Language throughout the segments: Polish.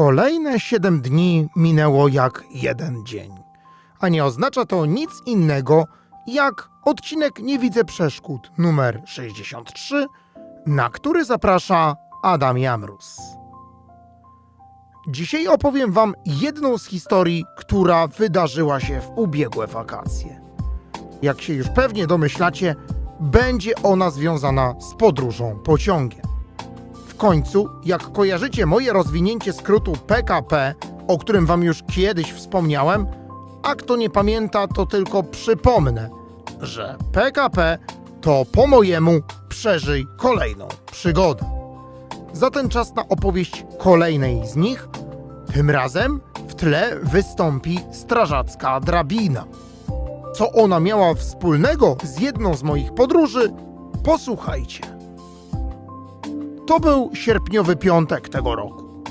Kolejne 7 dni minęło jak jeden dzień. A nie oznacza to nic innego jak odcinek Nie widzę przeszkód numer 63, na który zaprasza Adam Jamrus. Dzisiaj opowiem Wam jedną z historii, która wydarzyła się w ubiegłe wakacje. Jak się już pewnie domyślacie, będzie ona związana z podróżą pociągiem. Końcu, jak kojarzycie moje rozwinięcie skrótu PKP, o którym Wam już kiedyś wspomniałem, a kto nie pamięta, to tylko przypomnę, że PKP to po mojemu przeżyj kolejną przygodę. Za ten czas na opowieść kolejnej z nich, tym razem w tle wystąpi strażacka drabina. Co ona miała wspólnego z jedną z moich podróży, posłuchajcie. To był sierpniowy piątek tego roku.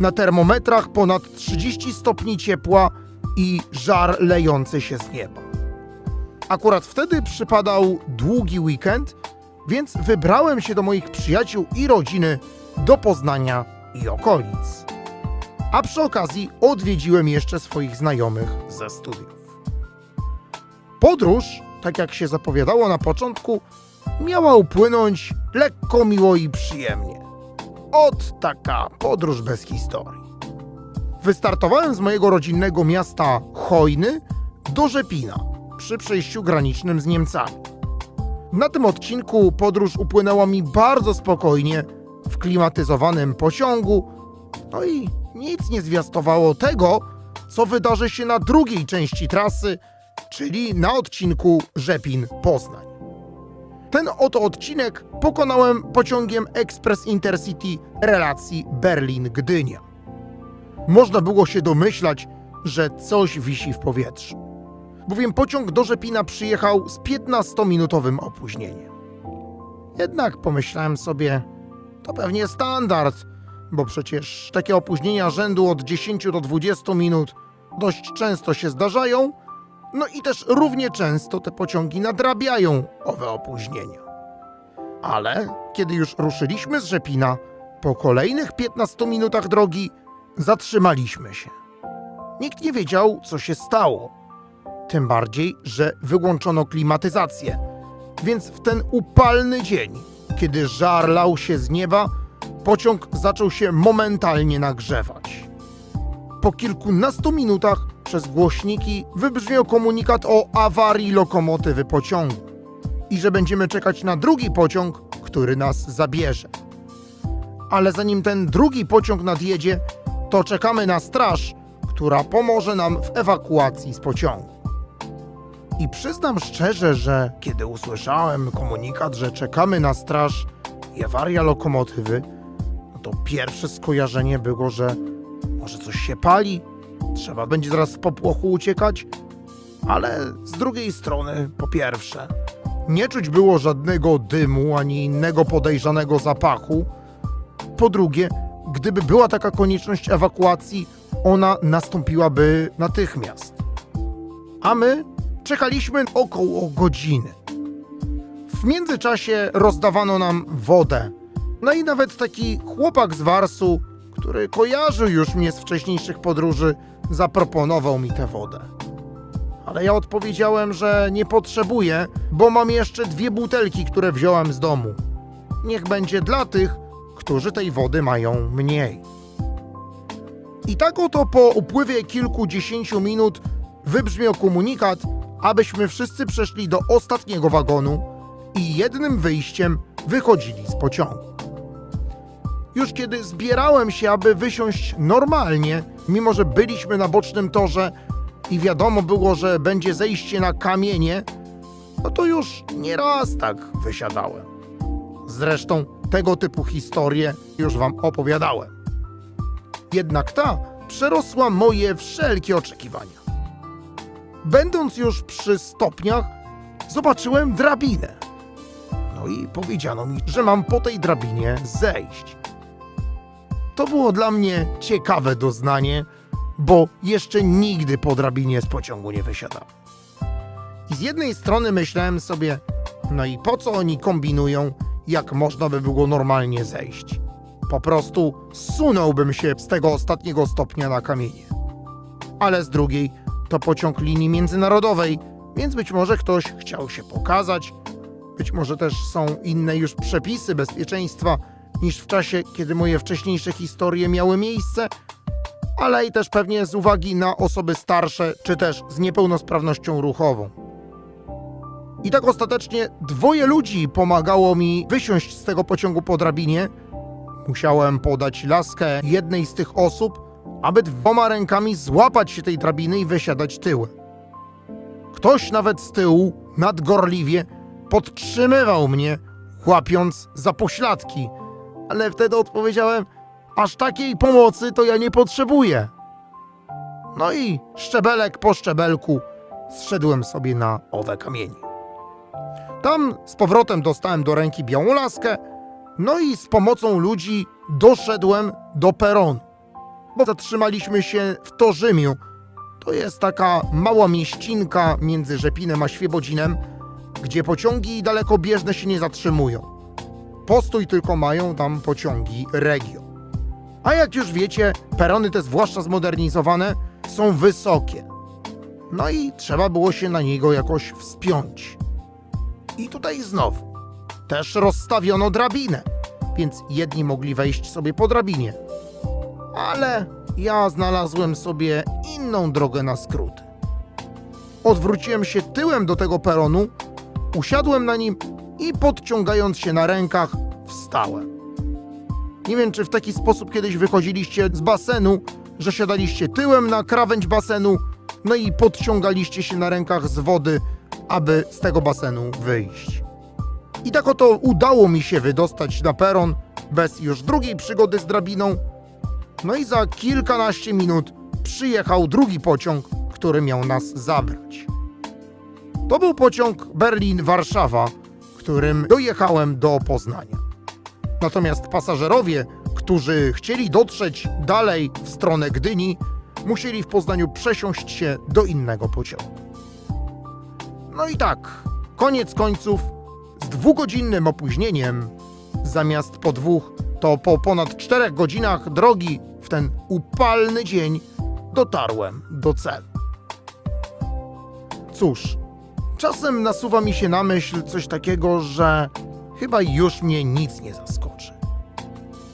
Na termometrach ponad 30 stopni ciepła i żar lejący się z nieba. Akurat wtedy przypadał długi weekend, więc wybrałem się do moich przyjaciół i rodziny do Poznania i okolic. A przy okazji odwiedziłem jeszcze swoich znajomych ze studiów. Podróż, tak jak się zapowiadało na początku, miała upłynąć lekko, miło i przyjemnie. Ot taka podróż bez historii. Wystartowałem z mojego rodzinnego miasta Chojny do Rzepina przy przejściu granicznym z Niemcami. Na tym odcinku podróż upłynęła mi bardzo spokojnie w klimatyzowanym pociągu, no i nic nie zwiastowało tego, co wydarzy się na drugiej części trasy, czyli na odcinku Rzepin-Poznań. Ten oto odcinek pokonałem pociągiem Express Intercity relacji Berlin-Gdynia. Można było się domyślać, że coś wisi w powietrzu, bowiem pociąg do Rzepina przyjechał z 15-minutowym opóźnieniem. Jednak pomyślałem sobie, to pewnie standard, bo przecież takie opóźnienia rzędu od 10 do 20 minut dość często się zdarzają, no i też równie często te pociągi nadrabiają owe opóźnienia. Ale kiedy już ruszyliśmy z Rzepina, po kolejnych 15 minutach drogi zatrzymaliśmy się. Nikt nie wiedział, co się stało. Tym bardziej, że wyłączono klimatyzację. Więc w ten upalny dzień, kiedy żar lał się z nieba, pociąg zaczął się momentalnie nagrzewać. Po kilkunastu minutach przez głośniki wybrzmiał komunikat o awarii lokomotywy pociągu i że będziemy czekać na drugi pociąg, który nas zabierze. Ale zanim ten drugi pociąg nadjedzie, to czekamy na straż, która pomoże nam w ewakuacji z pociągu. I przyznam szczerze, że kiedy usłyszałem komunikat, że czekamy na straż i awaria lokomotywy, no to pierwsze skojarzenie było, że może coś się pali, trzeba będzie zaraz w popłochu uciekać, ale z drugiej strony, po pierwsze, nie czuć było żadnego dymu ani innego podejrzanego zapachu. Po drugie, gdyby była taka konieczność ewakuacji, ona nastąpiłaby natychmiast. A my czekaliśmy około godziny. W międzyczasie rozdawano nam wodę. No i nawet taki chłopak z Warsu, który kojarzył już mnie z wcześniejszych podróży, zaproponował mi tę wodę. Ale ja odpowiedziałem, że nie potrzebuję, bo mam jeszcze dwie butelki, które wziąłem z domu. Niech będzie dla tych, którzy tej wody mają mniej. I tak oto po upływie kilkudziesięciu minut wybrzmiał komunikat, abyśmy wszyscy przeszli do ostatniego wagonu i jednym wyjściem wychodzili z pociągu. Już kiedy zbierałem się, aby wysiąść normalnie, mimo że byliśmy na bocznym torze i wiadomo było, że będzie zejście na kamienie, no to już nie raz tak wysiadałem. Zresztą tego typu historie już wam opowiadałem. Jednak ta przerosła moje wszelkie oczekiwania. Będąc już przy stopniach, zobaczyłem drabinę. No i powiedziano mi, że mam po tej drabinie zejść. To było dla mnie ciekawe doznanie, bo jeszcze nigdy po drabinie z pociągu nie wysiadałem. I z jednej strony myślałem sobie, no i po co oni kombinują, jak można by było normalnie zejść? po prostu zsunąłbym się z tego ostatniego stopnia na kamienie. Ale z drugiej to pociąg linii międzynarodowej, więc być może ktoś chciał się pokazać, być może też są inne już przepisy bezpieczeństwa niż w czasie, kiedy moje wcześniejsze historie miały miejsce, ale i też pewnie z uwagi na osoby starsze czy też z niepełnosprawnością ruchową. I tak ostatecznie dwoje ludzi pomagało mi wysiąść z tego pociągu po drabinie. Musiałem podać laskę jednej z tych osób, aby dwoma rękami złapać się tej drabiny i wysiadać tyłem. Ktoś nawet z tyłu, nadgorliwie, podtrzymywał mnie, łapiąc za pośladki, ale wtedy odpowiedziałem, aż takiej pomocy to ja nie potrzebuję. No i szczebelek po szczebelku zszedłem sobie na owe kamienie. Tam z powrotem dostałem do ręki białą laskę, no i z pomocą ludzi doszedłem do peronu. Bo zatrzymaliśmy się w Torzymiu. To jest taka mała mieścinka między Rzepinem a Świebodzinem, gdzie pociągi dalekobieżne się nie zatrzymują. Postój tylko mają tam pociągi Regio. A jak już wiecie, perony te zwłaszcza zmodernizowane są wysokie. No i trzeba było się na niego jakoś wspiąć. I tutaj znowu też rozstawiono drabinę, więc jedni mogli wejść sobie po drabinie. Ale ja znalazłem sobie inną drogę na skrót. Odwróciłem się tyłem do tego peronu, usiadłem na nim i podciągając się na rękach, wstałem. Nie wiem, czy w taki sposób kiedyś wychodziliście z basenu, że siadaliście tyłem na krawędź basenu, no i podciągaliście się na rękach z wody, aby z tego basenu wyjść. I tak oto udało mi się wydostać na peron bez już drugiej przygody z drabiną. No i za kilkanaście minut przyjechał drugi pociąg, który miał nas zabrać. To był pociąg Berlin-Warszawa, którym dojechałem do Poznania. Natomiast pasażerowie, którzy chcieli dotrzeć dalej w stronę Gdyni, musieli w Poznaniu przesiąść się do innego pociągu. No i tak, koniec końców, z dwugodzinnym opóźnieniem, zamiast po dwóch, to po ponad czterech godzinach drogi w ten upalny dzień dotarłem do celu. Cóż, czasem nasuwa mi się na myśl coś takiego, że chyba już mnie nic nie zaskoczy.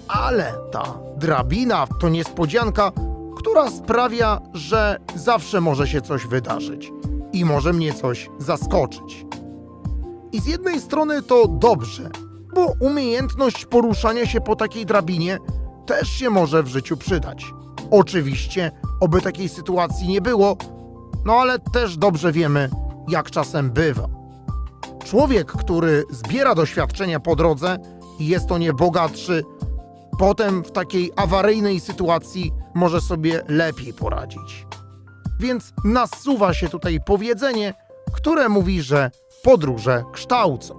Ale ta drabina to niespodzianka, która sprawia, że zawsze może się coś wydarzyć i może mnie coś zaskoczyć. I z jednej strony to dobrze, bo umiejętność poruszania się po takiej drabinie też się może w życiu przydać. Oczywiście, oby takiej sytuacji nie było, no ale też dobrze wiemy, jak czasem bywa. Człowiek, który zbiera doświadczenia po drodze i jest o nie bogatszy, potem w takiej awaryjnej sytuacji może sobie lepiej poradzić. Więc nasuwa się tutaj powiedzenie, które mówi, że podróże kształcą.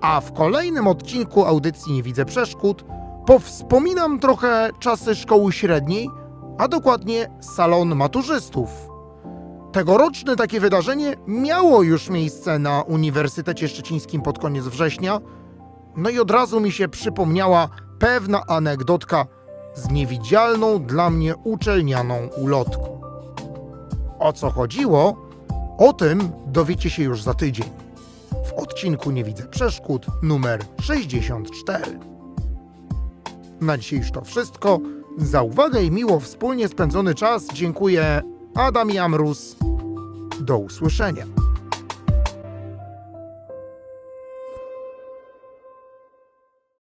A w kolejnym odcinku audycji Nie widzę przeszkód powspominam trochę czasy szkoły średniej, a dokładnie salon maturzystów. Tegoroczne takie wydarzenie miało już miejsce na Uniwersytecie Szczecińskim pod koniec września, no i od razu mi się przypomniała pewna anegdotka z niewidzialną dla mnie uczelnianą ulotką. O co chodziło? O tym dowiecie się już za tydzień. W odcinku Nie widzę przeszkód numer 64. Na dzisiaj już to wszystko. Za uwagę i miło wspólnie spędzony czas dziękuję Adam Jamrus. Do usłyszenia.